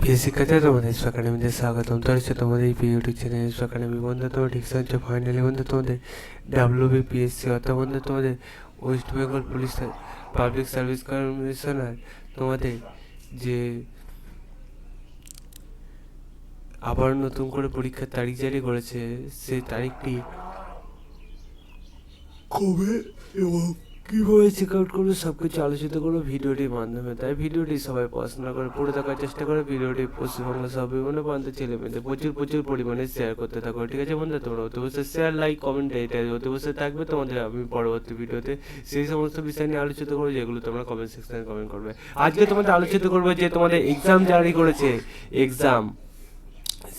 প্রিয় শিক্ষার্থী তোমাদের ইসু একাডেমিতে স্বাগতম তো হচ্ছে তোমাদের এই ইউটিউব চ্যানেল ইসু একাডেমি বন্ধু তোমার ডিকশন হচ্ছে ফাইনালি বন্ধু তোমাদের ডাব্লিউ বিপিএসসি অর্থাৎ বন্ধু তোমাদের West Bengal police public service commissioner তোমাদের যে আবার নতুন করে পরীক্ষার তারিখ জারি করেছে সেই তারিখটি কবে এবং কীভাবে চেক আউট করবে সব কিছু আলোচিত করব ভিডিওটির মাধ্যমে। তাই ভিডিওটি সবাই পড়াশোনা করে, পড়ে থাকার চেষ্টা করে। ভিডিওটি পশ্চিমবাংলা সব বিভিন্ন প্রান্তের ছেলে মেয়েদের প্রচুর প্রচুর পরিমাণে শেয়ার করতে থাকো। ঠিক আছে বন্ধু তোমরা অতি বসে শেয়ার লাইক কমেন্ট এটা অতি বসে থাকবে। তোমাদের আমি পরবর্তী ভিডিওতে সেই সমস্ত বিষয় নিয়ে আলোচিত করব, যেগুলো তোমরা কমেন্ট সেকশনে কমেন্ট করবে। আজকে তোমাদের আলোচিত করবে যে তোমাদের এক্সাম জারি করেছে। এক্সাম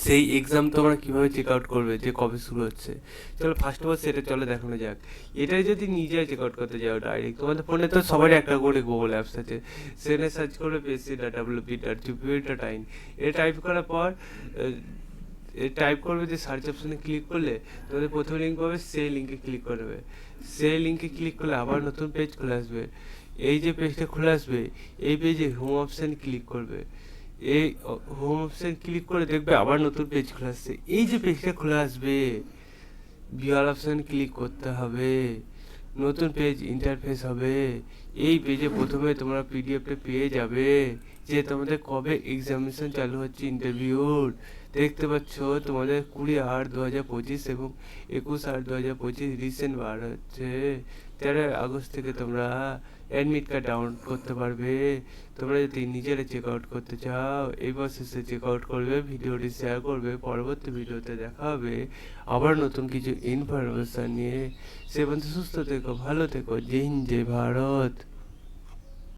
সেই এক্সাম তোমরা কীভাবে চেক আউট করবে? যে কবে শুরু হচ্ছে? চলো ফার্স্ট অফ অল সেটা চলে দেখানো যাক। এটাই যদি নিজে চেক আউট করতে যাও ডাইরেক্ট তোমাদের ফোনে তো সবারই একটা করে গুগল অ্যাপস আছে। সেখানে সার্চ করবে PSC data WP dot GPO dot in এটা টাইপ করার পর টাইপ করবে যে সার্চ অপশনে ক্লিক করলে, তোমাদের প্রথম লিঙ্ক পাবে, সেই লিঙ্কে ক্লিক করবে সেই লিঙ্কে ক্লিক করলে আবার নতুন পেজ খুলে আসবে। এই যে পেজটা খুলে আসবে, এই পেজে হোম অপশন ক্লিক করবে। এই হোম অপশন ক্লিক করে দেখবে আবার নতুন পেজ খুলে আসছে। এই যে পেজটা খুলে আসবে বিয়াল অপশন ক্লিক করতে হবে, নতুন পেজ ইন্টারফেস হবে, এই পেজে প্রথমে তোমরা পিডিএফটা পেয়ে যাবে। যে তোমাদের কবে এক্সামিনেশন চালু হচ্ছে ইন্টারভিউর দেখতে পাচ্ছ, তোমাদের কুড়ি আট দু হাজার পঁচিশ এবং একুশ আট দু হাজার পঁচিশ রিসেন্ট বার হচ্ছে। তেরো আগস্ট থেকে তোমরা অ্যাডমিট কার্ড ডাউনলোড করতে পারবে। তোমরা যদি নিজেরা চেক আউট করতে চাও, এই প্রসেসে চেক আউট করবে, ভিডিওটি শেয়ার করবে, পরবর্তী ভিডিওতে দেখা হবে। আবার নতুন কিছু ইনফরমেশান নিয়ে। সে পর্যন্ত সুস্থ থেকো, ভালো থেকো হিন্দ, জয় ভারত।